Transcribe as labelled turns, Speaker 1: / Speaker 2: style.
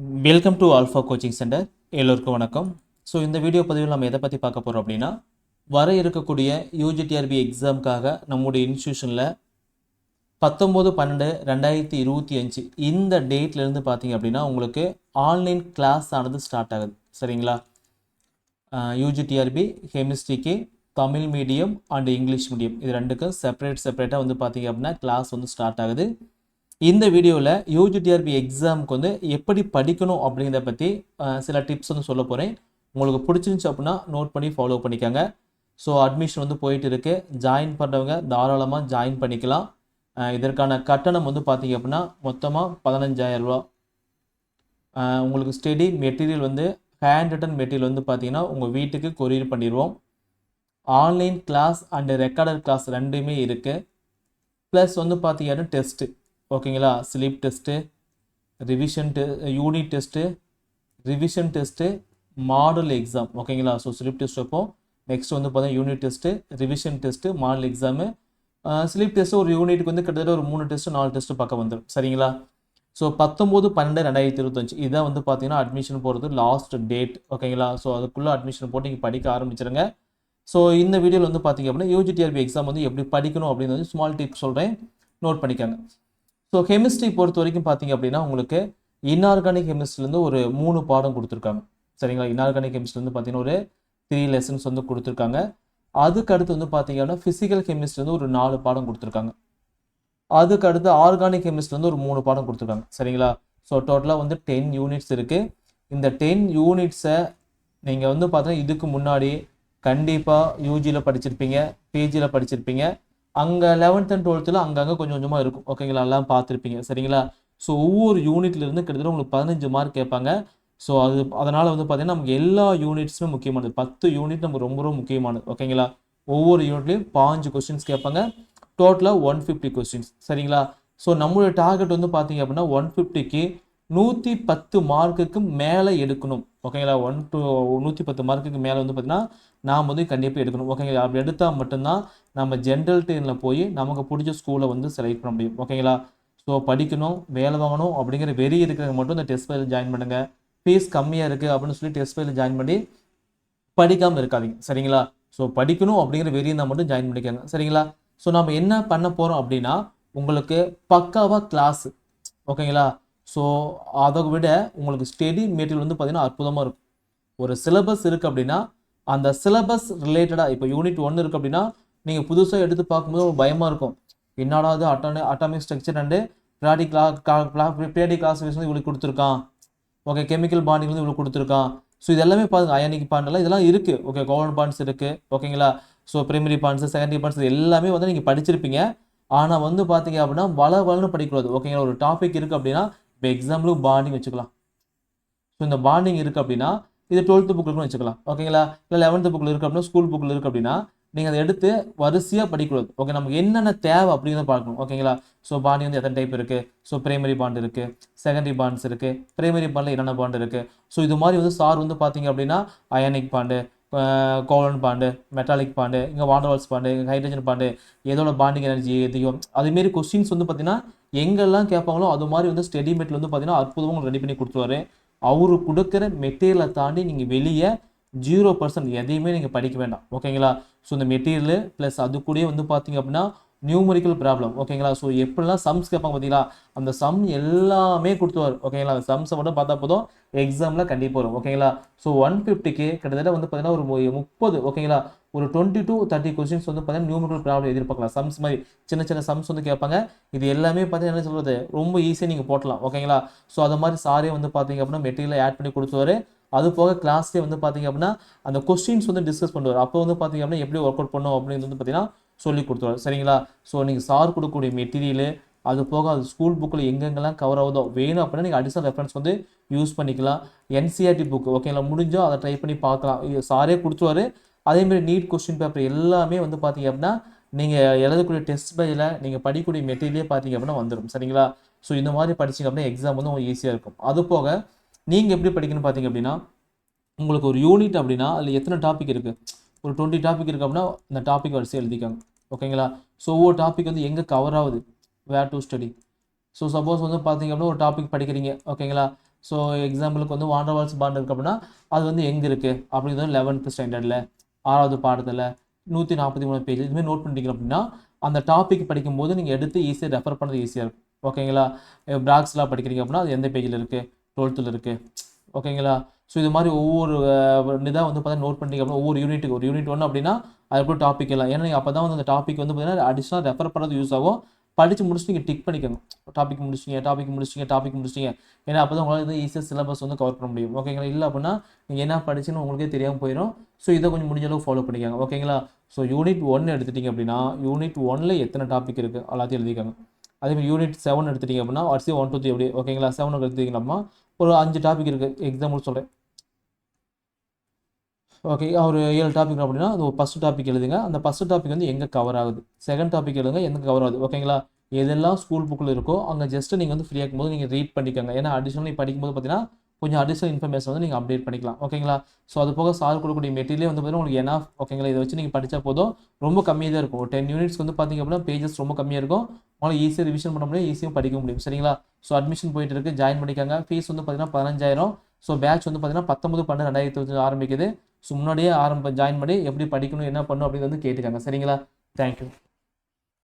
Speaker 1: Welcome to Alpha coaching centre எல்லோருக்கும் வணக்கம். So இந்த வீடியோ பதிவில் நம்ம எதை பற்றி பார்க்க போகிறோம் அப்படின்னா வர இருக்கக்கூடிய யூஜிடிஆர்பி எக்ஸாமுக்காக நம்முடைய இன்ஸ்டியூஷனில் பத்தொம்போது பன்னெண்டு ரெண்டாயிரத்தி இருபத்தி அஞ்சு இந்த டேட்லேருந்து பார்த்தீங்க அப்படின்னா உங்களுக்கு ஆன்லைன் கிளாஸ் ஆனது ஸ்டார்ட் ஆகுது. சரிங்களா? UGTRB கெமிஸ்ட்ரிக்கு Tamil medium and English medium இது ரெண்டுக்கும் செப்பரேட் செப்பரேட்டாக வந்து பார்த்தீங்க அப்படின்னா கிளாஸ் வந்து ஸ்டார்ட் ஆகுது. இந்த வீடியோவில் யூஜிடிஆர்பி எக்ஸாமுக்கு வந்து எப்படி படிக்கணும் அப்படிங்கிறத பற்றி சில டிப்ஸ் வந்து சொல்ல போகிறேன் உங்களுக்கு பிடிச்சிருந்துச்சு அப்படின்னா நோட் பண்ணி ஃபாலோ பண்ணிக்கோங்க. ஸோ அட்மிஷன் வந்து போயிட்டு இருக்கு. ஜாயின் பண்ணுறவங்க தாராளமாக ஜாயின் பண்ணிக்கலாம். இதற்கான கட்டணம் வந்து பார்த்தீங்க அப்படின்னா மொத்தமாக பதினஞ்சாயிரரூபா உங்களுக்கு ஸ்டடி மெட்டீரியல் வந்து ஹேண்ட் ரிட்டன் மெட்டீரியல் வந்து பார்த்தீங்கன்னா உங்கள் வீட்டுக்கு கொரியர் பண்ணிடுவோம் online class and recorder class ரெண்டுமே இருக்குது ப்ளஸ் வந்து பார்த்தீங்கன்னா டெஸ்ட்டு ஓகேங்களா? ஸ்லீப் டெஸ்ட்டு ரிவிஷன் டெ unit test revision test model exam ஓகேங்களா? ஸோ ஸ்லீப் டெஸ்ட் வைப்போம். நெக்ஸ்ட் வந்து பார்த்தீங்கன்னா unit test revision test model exam slip test ஒரு யூனிட்டுக்கு வந்து கிட்டத்தட்ட ஒரு மூணு டெஸ்ட்டு நாலு டெஸ்ட்டு பக்கம் வந்துடும் சரிங்களா? ஸோ பத்தொம்போது பன்னெண்டு ரெண்டாயிரத்தி இருபத்தஞ்சு. இதான் வந்து பார்த்தீங்கன்னா அட்மிஷன் போகிறது லாஸ்ட் டேட் ஓகேங்களா? ஸோ அதுக்குள்ளே அட்மிஷன் போட்டு நீங்கள் படிக்க ஆரம்பிச்சிருங்க. ஸோ இந்த வீடியோவில் வந்து பார்த்தீங்க அப்படின்னா யூஜிடிஆர்பி எக்ஸாம் வந்து எப்படி படிக்கணும் அப்படின்னு வந்து ஸ்மால் டிப் சொல்கிறேன் நோட் பண்ணிக்காங்க. ஸோ கெமிஸ்ட்ரி பொறுத்த வரைக்கும் பார்த்தீங்க அப்படின்னா உங்களுக்கு இன்ஆர்கானிக் கெமிஸ்ட்ரிலேருந்து ஒரு மூணு பாடம் கொடுத்துருக்காங்க. சரிங்களா? இன்ஆர்கானிக் கெமிஸ்ட்ரிலேருந்து பார்த்தீங்கன்னா ஒரு த்ரீ லெசன்ஸ் வந்து கொடுத்துருக்காங்க. அதுக்கு அடுத்து வந்து பார்த்தீங்க அப்படின்னா ஃபிசிக்கல் கெமிஸ்ட்ரிலேருந்து ஒரு நாலு பாடம் கொடுத்துருக்காங்க. அதுக்கு அடுத்து ஆர்கானிக் கெமிஸ்ட்ரிலேருந்து ஒரு மூணு பாடம் கொடுத்துருக்காங்க. சரிங்களா? ஸோ டோட்டலாக வந்து டென் யூனிட்ஸ் இருக்குது இந்த டென் யூனிட்ஸை நீங்கள் வந்து பார்த்தீங்கன்னா இதுக்கு முன்னாடி கண்டிப்பாக யூஜியில் படிச்சிருப்பீங்க பிஜியில் படிச்சிருப்பீங்க. அங்கே லெவன்த் அண்ட் டுவெல்த்தில் அங்கங்கே கொஞ்சம் கொஞ்சமாக இருக்கும். ஓகேங்களா எல்லாம் பார்த்துருப்பீங்க. சரிங்களா? ஸோ ஒவ்வொரு யூனிட்லேருந்து கிட்டத்தட்ட உங்களுக்கு பதினஞ்சு மார்க் கேட்பாங்க. ஸோ அது அதனால் வந்து பார்த்தீங்கன்னா நமக்கு எல்லா யூனிட்ஸுமே முக்கியமானது. பத்து யூனிட் நமக்கு ரொம்ப ரொம்ப முக்கியமானது. ஓகேங்களா ஒவ்வொரு யூனிட்லேயும் பாஞ்சு கொஸ்டின்ஸ் கேட்பாங்க. டோட்டலாக ஒன் ஃபிஃப்டி கொஸ்டின்ஸ் சரிங்களா? ஸோ நம்மளுடைய டார்கெட் வந்து பார்த்தீங்க அப்படின்னா ஒன் ஃபிஃப்டிக்கு நூற்றி பத்து மார்க்குக்கு மேலே எடுக்கணும். ஓகேங்களா? ஒன் டு நூற்றி பத்து மார்க்குக்கு மேலே வந்து பார்த்தீங்கன்னா நாம் வந்து கண்டிப்பாக எடுக்கணும். ஓகேங்களா? அப்படி எடுத்தால் மட்டும்தான் நம்ம ஜென்ரல் டெனில் போய் நமக்கு பிடிச்ச ஸ்கூலை வந்து செலக்ட் பண்ண முடியும். ஓகேங்களா? ஸோ படிக்கணும் வேலை வாங்கணும் அப்படிங்கிற வெறி இருக்கிறவங்க மட்டும் இந்த டெஸ்ட் ஃபைல் ஜாயின் பண்ணுங்கள் ஃபீஸ் கம்மியாக இருக்குது அப்படின்னு சொல்லி டெஸ்ட் ஃபைல் ஜாயின் பண்ணி படிக்காமல் இருக்காதீங்க. சரிங்களா? ஸோ படிக்கணும் அப்படிங்கிற வெறி இருந்தால் மட்டும் ஜாயின் பண்ணிக்கோங்க. சரிங்களா? ஸோ நம்ம என்ன பண்ண போகிறோம் அப்படின்னா உங்களுக்கு பக்காவாக கிளாஸ் ஓகேங்களா? ஸோ அதை விட உங்களுக்கு ஸ்டடி மெட்டீரியல் வந்து பார்த்தீங்கன்னா அற்புதமாக இருக்கும். ஒரு சிலபஸ் இருக்குது அப்படின்னா அந்த சிலபஸ் ரிலேட்டடாக இப்போ யூனிட் ஒன்று இருக்குது அப்படின்னா நீங்கள் புதுசாக எடுத்து பார்க்கும்போது ஒரு பயமாக இருக்கும். என்னடா அது அட்டாமி அட்டாமிக் ஸ்ட்ரக்சர் அண்டு ப்ராடி கிளா ப்ரியாடி கிளாஸிஃபிகேஷன் வந்து இவ்வளோ கொடுத்துருக்கான். ஓகே கெமிக்கல் பாண்டிங் வந்து இவ்வளோ கொடுத்துருக்கான். ஸோ இது எல்லாமே பாருங்கள் அயனிக் பாண்டெல்லாம் இதெல்லாம் இருக்குது ஓகே கோவன் பாண்ட்ஸ் இருக்குது ஓகேங்களா so primary bonds secondary bonds எல்லாமே வந்து நீங்கள் படிச்சிருப்பீங்க. ஆனால் வந்து பார்த்தீங்க அப்படின்னா வள வளன்னு படிக்கூடாது ஓகேங்களா ஒரு டாபிக் இருக்குது அப்படின்னா இப்போ எக்ஸாம்பிளுக்கு பாண்டிங் வச்சுக்கலாம். ஸோ இந்த பாண்டிங் இருக்குது அப்படின்னா இது டுவெல்த்து புக்கில் வச்சுக்கலாம். ஓகேங்களா இல்லை லெவன்த்து புக்கில் இருக்குது அப்படின்னா ஸ்கூல் புக்கில் இருக்குது அப்படின்னா நீங்கள் அதை எடுத்து வரிசையாக படிக்கூடாது ஓகே நமக்கு என்னென்ன தேவை அப்படிங்கிறத பார்க்கணும். ஓகேங்களா ஸோ பாண்டிங் வந்து எத்தனை டைப் இருக்குது ஸோ பிரைமரி பாண்ட் இருக்குது செகண்டரி பாண்ட்ஸ் இருக்குது பிரைமரி பாண்டில் என்னென்ன பாண்ட் இருக்குது ஸோ இது மாதிரி வந்து சார் வந்து பார்த்தீங்க அப்படின்னா ionic bond covalent bond metallic bond இங்கே வாண்டர்வால்ஸ் பாண்டு இங்கே ஹைட்ரஜன் பாண்டு எதோட பாண்டிங் எனர்ஜி எதையும் அதேமாரி கொஸ்டின்ஸ் வந்து பார்த்தீங்கன்னா எங்கெல்லாம் கேட்பாங்களோ அது மாதிரி வந்து ஸ்டடி மெட்டில் வந்து பார்த்தீங்கன்னா அற்புதமாக ரெடி பண்ணி கொடுத்துருவாரு. அவரு கொடுக்குற மெட்டீரியலை தாண்டி நீங்கள் வெளியே ஜீரோ பர்சன்ட் எதையுமே நீங்கள் படிக்க வேண்டாம். ஓகேங்களா ஸோ இந்த மெட்டீரியல் ப்ளஸ் அது கூடயே வந்து பார்த்தீங்க அப்படின்னா நியூமரிக்கல் ப்ராப்ளம் ஓகேங்களா ஸோ எப்படிலாம் சம்ஸ் கேட்பாங்க பார்த்தீங்களா அந்த சம் எல்லாமே கொடுத்துருவார். ஓகேங்களா அந்த சம்ஸை மட்டும் பார்த்தா போதும். எக்ஸாமில் கண்டிப்பாக வரும். ஓகேங்களா ஸோ ஒன் ஃபிஃப்டிக்கு கிட்டத்தட்ட வந்து பார்த்தீங்கன்னா ஒரு மு- முப்பது. ஓகேங்களா ஒரு டுவெண்ட்டி டூ தேர்ட்டி கொஸ்டின்ஸ் வந்து பார்த்தீங்கன்னா நியூமரிக்கல் ப்ராப்ளம் எதிர்பார்க்கலாம். சம்ஸ் மாதிரி சின்ன சின்ன சம்ஸ் வந்து கேட்பாங்க. இது எல்லாமே பார்த்தீங்கன்னா என்ன சொல்கிறது ரொம்ப ஈஸியாக நீங்கள் போட்டலாம். ஓகேங்களா ஸோ அது மாதிரி சாரே வந்து பார்த்தீங்க அப்படின்னா மெட்டீரியலை ஆட் பண்ணி கொடுத்துருவாரு. அது போக கிளாஸ்லேயே வந்து பார்த்தீங்க அப்படின்னா அந்த கொஸ்டின்ஸ் வந்து டிஸ்கஸ் பண்ணுவார். அப்போ வந்து பார்த்தீங்க அப்படின்னா எப்படி ஒர்க் அவுட் பண்ணும் அப்படின்னு வந்து பார்த்தீங்கன்னா சொல்லி கொடுத்துருவார். சரிங்களா? ஸோ நீங்கள் சார் கொடுக்கக்கூடிய மெட்டீரியலு அது போக அது ஸ்கூல் புக்கில் எங்கெங்கெல்லாம் கவர் ஆகுதோ வேணும் அப்படின்னா நீங்கள் அடிஷனல் ரெஃபரன்ஸ் வந்து யூஸ் பண்ணிக்கலாம். என்சிஆர்டி புக் ஓகேங்களா முடிஞ்சோ அதை ட்ரை பண்ணி பார்க்கலாம். சாரே கொடுத்துருவாரு. அதேமாதிரி நீட் கொஸ்டின் பேப்பர் எல்லாமே வந்து பார்த்தீங்க அப்படின்னா நீங்கள் எழுதக்கூடிய டெஸ்ட் பையில் நீங்கள் படிக்கக்கூடிய மெட்டீரியலே பார்த்தீங்க அப்படின்னா வந்துடும் சரிங்களா? ஸோ இந்த மாதிரி படிச்சீங்க அப்படின்னா எக்ஸாம் வந்து உங்களுக்கு ஈஸியாக இருக்கும். அது போக நீங்கள் எப்படி படிக்கணும்னு பார்த்தீங்க அப்படின்னா உங்களுக்கு ஒரு யூனிட் அப்படின்னா அதில் எத்தனை டாபிக் இருக்குது ஒரு டுவெண்ட்டி டாபிக் இருக்குது அப்படின்னா இந்த டாபிக் வரிசை எழுதிக்காங்க. ஓகேங்களா? ஸோ ஒவ்வொரு டாபிக் வந்து எங்கே கவர் ஆகுது? Where to study so suppose வந்து பார்த்தீங்க அப்படின்னா ஒரு டாபிக் படிக்கிறீங்க. ஓகேங்களா? ஸோ எக்ஸாம்பிளுக்கு வந்து வாண்டர்வால்ஸ் பாண்ட் இருக்குது அப்படின்னா அது வந்து எங்கே இருக்குது அப்படிங்கிறது லெவன்த்து ஸ்டாண்டர்டில் ஆறாவது பாடத்தில் நூற்றி நாற்பத்தி மூணு பேஜ் இதுமாதிரி நோட் பண்ணிட்டீங்க அப்படின்னா அந்த டாபிக் படிக்கும்போது நீங்கள் எடுத்து ஈஸியாக ரெஃபர் பண்ணுறது ஈஸியாக இருக்கும். ஓகேங்களா பிராக்ஸ்லாம் படிக்கிறீங்க அப்படின்னா அது எந்த பேஜில் இருக்குது டுவெல்த்தில் இருக்குது ஓகேங்களா ஸோ இது மாதிரி ஒவ்வொரு இதாக வந்து பார்த்தா நோட் பண்ணிட்டீங்க அப்படின்னா ஒவ்வொரு யூனிட்டுக்கு ஒரு யூனிட் ஒன்று அப்படின்னா அதுக்குள்ள டாபிக் எல்லாம். ஏன்னா நீங்கள் அப்போ தான் வந்து அந்த டாபிக் வந்து பார்த்தீங்கன்னா அடிஷனல் ரெஃபர் பண்ணுறது யூஸ் ஆகும். படித்து முடிச்சுட்டு நீங்கள் டிக் பண்ணிக்கோங்க டாபிக் முடிச்சிங்க டாபிக் முடிச்சிங்க டாபிக் முடிச்சிங்க ஏன்னா அப்போ தான் உங்களால் வந்து ஈஸியாக சிலபஸ் வந்து கவர் பண்ண முடியும். ஓகேங்களா இல்லை அப்படின்னா நீங்கள் என்ன படிச்சுன்னு உங்களுக்கே தெரியாமல் போயிடும் ஸோ இதை கொஞ்சம் முடிஞ்ச அளவுக்கு ஃபாலோ பண்ணிக்கோங்க. ஓகேங்களா ஸோ யூனிட் ஒன் எடுத்துட்டிங்க அப்படின்னா யூனிட் ஒன்ல எத்தனை டாபிக் இருக்குது எல்லாத்தையும் எழுதிக்கோங்க. அதேமாதிரி யூனிட் செவன் எடுத்துட்டிங்க அப்படின்னா வரிசை ஒன் டூ த்ரீ எப்படி ஓகேங்களா செவன் எடுத்துட்டிங்கன்னா ஒரு அஞ்சு டாபிக் இருக்குது எக்ஸாம்பிள் சொல்கிறேன் ஓகே ஒரு ஏழு டாபிக் அப்படின்னா அந்த ஃபஸ்ட் டாபிக் எழுதுங்க. அந்த ஃபஸ்ட் டாபிக் வந்து எங்கே கவர் ஆகுது? செகண்ட் டாபிக் எழுதுங்க எங்கே கவர் ஆகுது? ஓகேங்களா எதெல்லாம் ஸ்கூல் புக்கில் இருக்கோ அங்கே ஜஸ்ட் நீங்கள் வந்து ஃப்ரீயாக இருக்கும்போது நீங்கள் ரீட் பண்ணிக்கோங்க. ஏன்னா அடிஷனலி படிக்கும்போது பார்த்தீங்கன்னா கொஞ்சம் அடிஷனல் இன்ஃபர்மேஷன் வந்து நீங்கள் அப்டேட் பண்ணிக்கலாம். ஓகேங்களா ஸோ அது போக சார் கொடுக்கக்கூடிய மெட்டீரியல் வந்து பார்த்தீங்கன்னா உங்களுக்கு என்ன ஓகேங்களா இதை வச்சு நீங்கள் படித்தா போதும். ரொம்ப கம்மியாக தான் இருக்கும். டென் யூனிட்ஸ் வந்து பார்த்தீங்க அப்படின்னா பேஜஸ் ரொம்ப கம்மியாக இருக்கும். உங்களால் ஈஸியாக ரிவிஷன் பண்ண முடியும் ஈஸியாக படிக்க முடியும். சரிங்களா? ஸோ அட்மிஷன் போயிட்டு இருக்கு. ஜாயின் பண்ணிக்காங்க. ஃபீஸ் வந்து பார்த்தீங்கன்னா பதினஞ்சாயிரம். ஸோ பேட்ச் வந்து பார்த்தீங்கன்னா பத்தொம்பது பன்னெண்டு ரெண்டாயிரத்தி ஆரம்பிக்குது. ஸோ முன்னாடியே ஆரம்ப ஜாயின் பண்ணி எப்படி படிக்கணும் என்ன பண்ணணும் அப்படின்னு வந்து கேட்டுக்காங்க. சரிங்களா? தேங்க்யூ